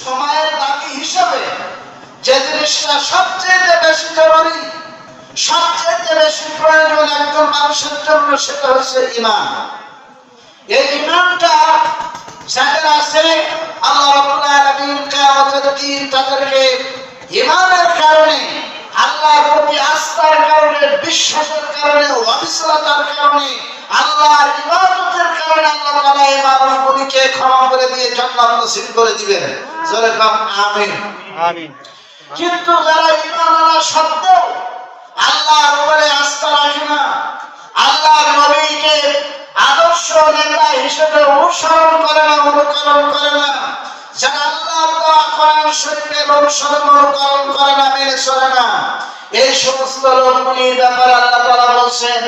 সময়ের দাবি হিসাবে যে জিনিসটা সবচেয়ে বেশি জরুরি, সবচেয়ে বেশি প্রয়োজন একজন মানুষের জন্য, সেটা হচ্ছে ইমান এই ইমানটা যাদের আছে, আল্লাহ রবুল্লাহ আলামিন কেয়ামতের দিন তাদেরকে ইমানের কারণে আল্লাহর প্রতি আস্থার কারণে বিশ্বাসের কারণে অবিশ্বাসতার কারণে আল্লাহর ইবাদতের কারণে আল্লাহ তাআলা এই মানবগুলিকে ক্ষমা করে দিয়ে জান্নাত নসিব করে দিবেন। জোরে কাম আমিন। আমিন। কিন্তু যারা ইমান আনা সত্ত্বেও আল্লাহর উপরে আস্থা রাখে না আল্লাহর নবীকে আদর্শ নেতা হিসেবে অনুসরণ করে না অনুকরণ করে না যারা আল্লাহর কোরআন শরীফের অনুসরণ অনুকরণ করে না মেনে চলে না এই সমস্ত লোকগুলির ব্যাপার আল্লাহ তাআলা বলছেন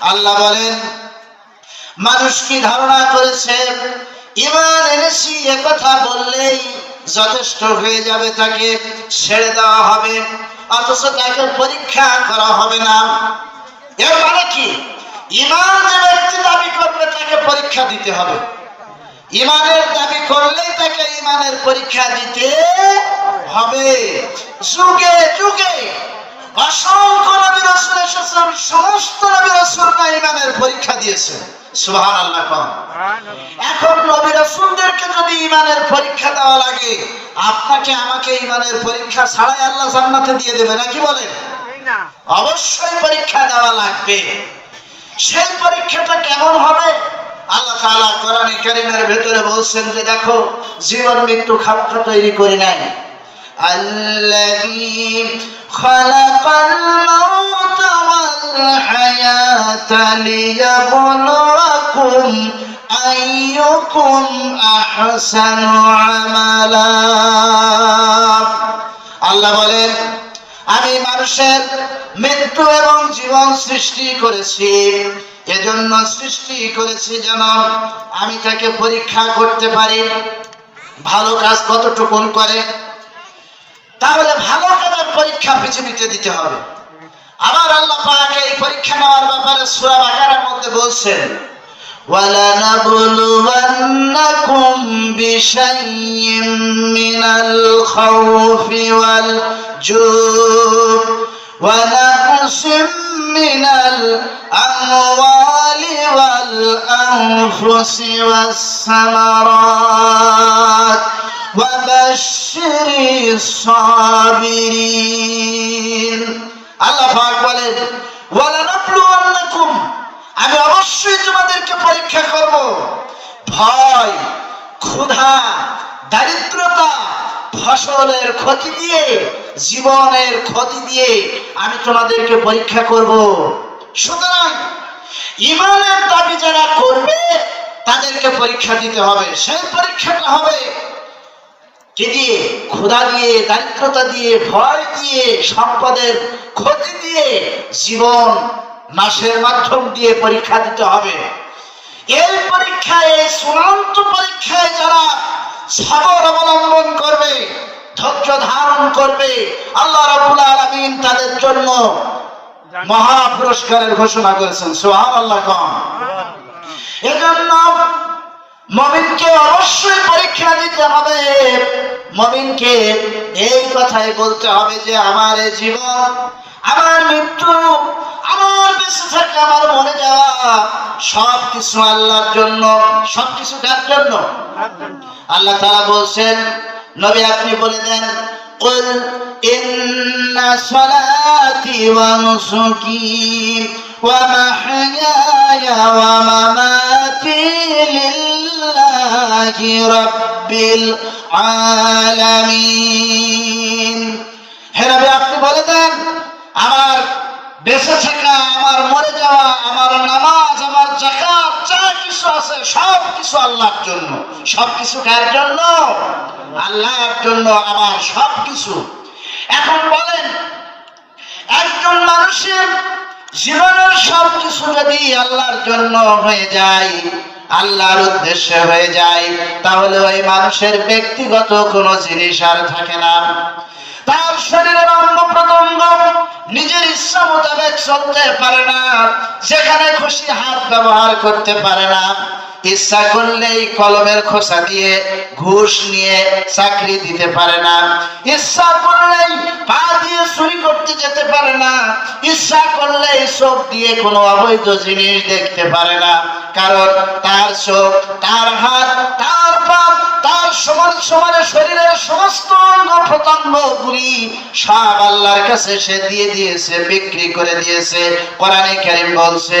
আল্লাহ বলেন, মানুষ কি ধারণা করেছে? ইমান এনেছি কথা বললেই যথেষ্ট হয়ে যাবে তাকে ছেড়ে দেওয়া হবে। অথচ তাকে পরীক্ষা করা হবে না। এর মানে কি? ইমান যে ব্যক্তি দাবি করবে, তাকে পরীক্ষা দিতে হবে। ইমানের দাবি করলেই তাকে ইমানের পরীক্ষা দিতে হবে। যুগে যুগে অসংখ্য নবী রাসূল এসেছেন, সমস্ত নবী রাসূলরা পরীক্ষা দেওয়া লাগে, আপনাকে আমাকে ইমানের পরীক্ষা ছাড়াই আল্লাহ দিয়ে দেবে, নাকি বলেন? অবশ্যই পরীক্ষা দেওয়া লাগবে। সেই পরীক্ষাটা কেমন হবে? আল্লাহ বলছেন যে, দেখো, জীবন মৃত্যু খামটা তৈরি করে নেয় والحياة ليبلوكم أيكم أحسن عملا আল্লাহ বলেন আমি মানুষের মৃত্যু এবং জীবন সৃষ্টি করেছি এজন্য সৃষ্টি করেছি যেন আমি তাকে পরীক্ষা করতে পারি ভালো কাজ কতটুকুন করে তাহলে ভালো কাজের পরীক্ষা পৃথিবীতে দিতে হবে আবার আল্লাহ পাক এই পরীক্ষা নেওয়ার ব্যাপারে সূরা বাকারার মধ্যে বলছেন ولنبلونكم بشيء من الخوف والجوع ونقص من الأموال والأنفس والثمرات وبشر الصابرين আমি অবশ্যই তোমাদেরকে পরীক্ষা করব। ভয়, ক্ষুধা, দারিদ্রতা, ফসলের ক্ষতি দিয়ে জীবনের ক্ষতি দিয়ে আমি তোমাদেরকে পরীক্ষা করব। সুতরাং ইমানের দাবি যারা করবে, তাদেরকে পরীক্ষা দিতে হবে। সেই পরীক্ষাটা হবে কি ক্ষুধা দিয়ে, দারিদ্রতা দিয়ে, ভয় দিয়ে, সম্পদের ক্ষতি দিয়ে জীবন নাশের মাধ্যম দিয়ে পরীক্ষা দিতে হবে। এই পরীক্ষায়, এই চূড়ান্ত পরীক্ষায় যারা সবর অবলম্বন করবে, ধৈর্য ধারণ করবে, আল্লাহ রাব্বুল আলামিন তাদের জন্য মহা পুরস্কারের ঘোষণা করেছেন। সুবহানাল্লাহ কম এজন্য মমিনকে অবশ্যই পরীক্ষা দিতে হবে মমিনকে এই কথাই বলতে হবে যে আমার এই জীবন আমার মৃত্যু আমার বেঁচে থাকা আমার মরে যাওয়া সব কিছু আল্লাহর জন্য সব কিছু কার জন্য আল্লাহ তাআলা বলছেন নবী আপনি বলে দেন قل إن صلاتي ونسكي ومحياي ومماتي لله رب العالمين হে নবী আপনি বলে দেন আমার বেঁচে থাকা আমার মরে যাওয়া আমার নামাজ আমার জাকাত যা কিছু আছে সব কিছু আল্লাহর জন্য সব কিছু কার জন্য আল্লাহর জন্য আমার সব কিছু এখন বলেন একজন মানুষের জীবনের সব কিছু যদি আল্লাহর জন্য হয়ে যায় আল্লাহর উদ্দেশ্যে হয়ে যায়। তাহলে ওই মানুষের ব্যক্তিগত কোনো জিনিস আর থাকে না। তার শরীরের অঙ্গ প্রত্যঙ্গ নিজের ইচ্ছা মোতাবেক চলতে পারে না, যেখানে খুশি হাত ব্যবহার করতে পারে না। ইচ্ছা করলেই কলমের খোসা দিয়ে ঘুষ নিয়ে চাকরি দিতে পারে না। ইচ্ছা করলেই পা দিয়ে চুরি করতে যেতে পারে না। ইচ্ছা করলেই চোখ দিয়ে কোনো অবৈধ জিনিস দেখতে পারে না। কারণ তার চোখ, তার হাত, তার পা, তার সমান সমানে শরীরের সমস্ত অঙ্গ প্রত্যঙ্গ গুলি সব আল্লাহর কাছে সে দিয়ে দিয়েছে, বিক্রি করে দিয়েছে। কোরআনে কারিম বলছে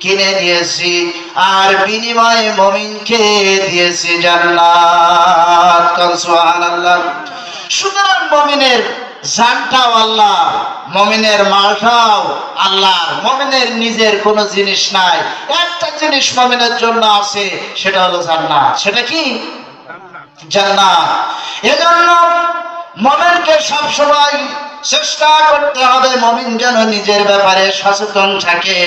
কিনে নিয়েছি আর বিনিময়ে মমিনকে দিয়েছি জান্নাত। সুতরাং মমিনের জানটাও আল্লাহ, মমিনের মালটাও আল্লাহ মমিনের নিজের কোনো জিনিস নাই। একটা জিনিস মমিনের জন্য আছে, সেটা হলো জান্নাত। সেটা কি? জান্নাত। এজন্য মমিনকে সবসময় চেষ্টা করতে হবে মমিন যেন নিজের ব্যাপারে সচেতন থাকে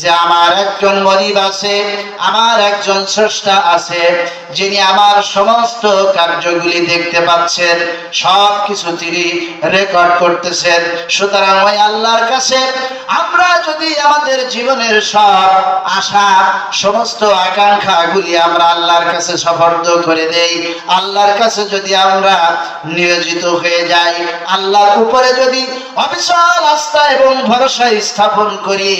যে আমার একজন গরিব আছে, আমার একজন স্রষ্টা আছে, যিনি আমার সমস্ত কার্যগুলি দেখতে পাচ্ছেন সব কিছু তিনি রেকর্ড করতেছেন। সুতরাং ওই আল্লাহর কাছে আমরা যদি আমাদের জীবনের সব আশা, সমস্ত আকাঙ্ক্ষাগুলি আমরা আল্লাহর কাছে সফর্দ করে দেই, আল্লাহর কাছে যদি আমরা নিয়োজিত হয়ে যাই, আল্লাহর উপরে যদি অবিচল আস্থা এবং ভরসা স্থাপন করি,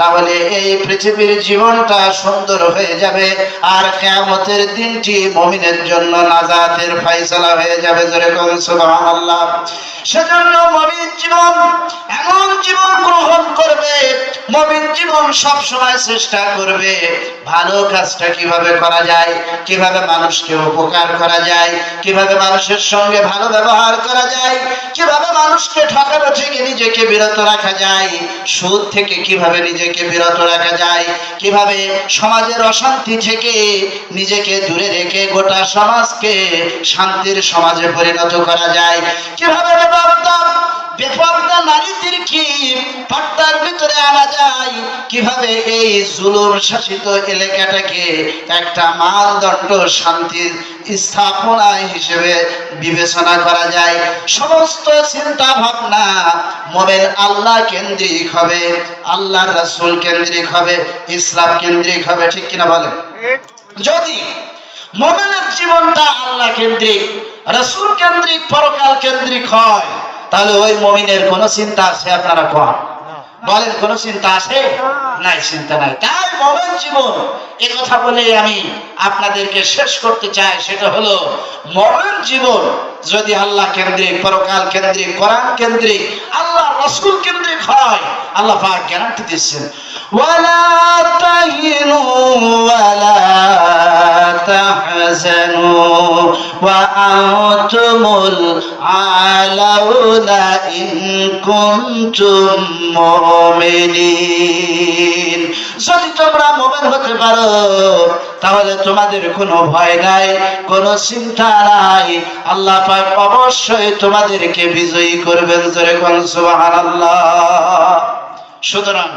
তাহলে এই পৃথিবীর জীবনটা সুন্দর হয়ে যাবে আর কেয়ামতের দিনটি মমিনের জন্য নাজাতের ফাইসলা হয়ে যাবে যেরকম সুবহানাল্লাহ। সেজন্য মমিন জীবন এমন জীবন গ্রহণ করবে মমিন জীবন সব সময় চেষ্টা করবে। ভালো কাজটা কীভাবে করা যায়, কীভাবে মানুষকে উপকার করা যায়, কীভাবে মানুষের সঙ্গে ভালো ব্যবহার করা যায়, কীভাবে মানুষকে ঠকানো থেকে নিজেকে বিরত রাখা যায়, সুদ থেকে কীভাবে নিজেকে বিরত রাখা যায়, কীভাবে সমাজের অশান্তি থেকে নিজেকে দূরে রেখে গোটা সমাজকে শান্তির সমাজে পরিণত করা যায়, কীভাবে বেপরদা নারীদেরকে পর্দার ভিতরে আনা যায়? কীভাবে এই জুলুম শাসিত এলাকাটাকে একটা মানদণ্ড শান্তির স্থাপনা হিসেবে বিবেচনা করা যায়? সমস্ত চিন্তা ভাবনা মোমেন আল্লাহ কেন্দ্রিক হবে আল্লাহ রাসূল কেন্দ্রিক হবে, ইসলাম কেন্দ্রিক হবে, ঠিক কিনা বলেন? যদি মোমেনের জীবনটা আল্লাহ কেন্দ্রিক, রসুল কেন্দ্রিক, পরকাল কেন্দ্রিক হয় তাহলে ওই মমিনের কোন চিন্তা আছে আপনারা কন? বলেন কোন চিন্তা আছে? নাই চিন্তা নাই। তাই মমিন জীবন এ কথা বলে আমি আপনাদেরকে শেষ করতে চাই সেটা হলো মমিন জীবন যদি আল্লাহ কেন্দ্রিক পরকাল কেন্দ্রিক কোরআন কেন্দ্রিক আল্লাহ রসুল কেন্দ্রিক হয় আল্লাহ পাক গ্যারান্টি দিচ্ছেন ওয়ালা তাহিনু ওয়ালা تحزنوا وأنتم العالون إن كنتم مؤمنين যদি তোমরা মোমেন হতে পারো তাহলে তোমাদের কোনো ভয় নাই কোনো চিন্তা নাই আল্লাহ পাক অবশ্যই তোমাদেরকে বিজয়ী করবেন জোরে কোন সুবহানাল্লাহ সুতরাং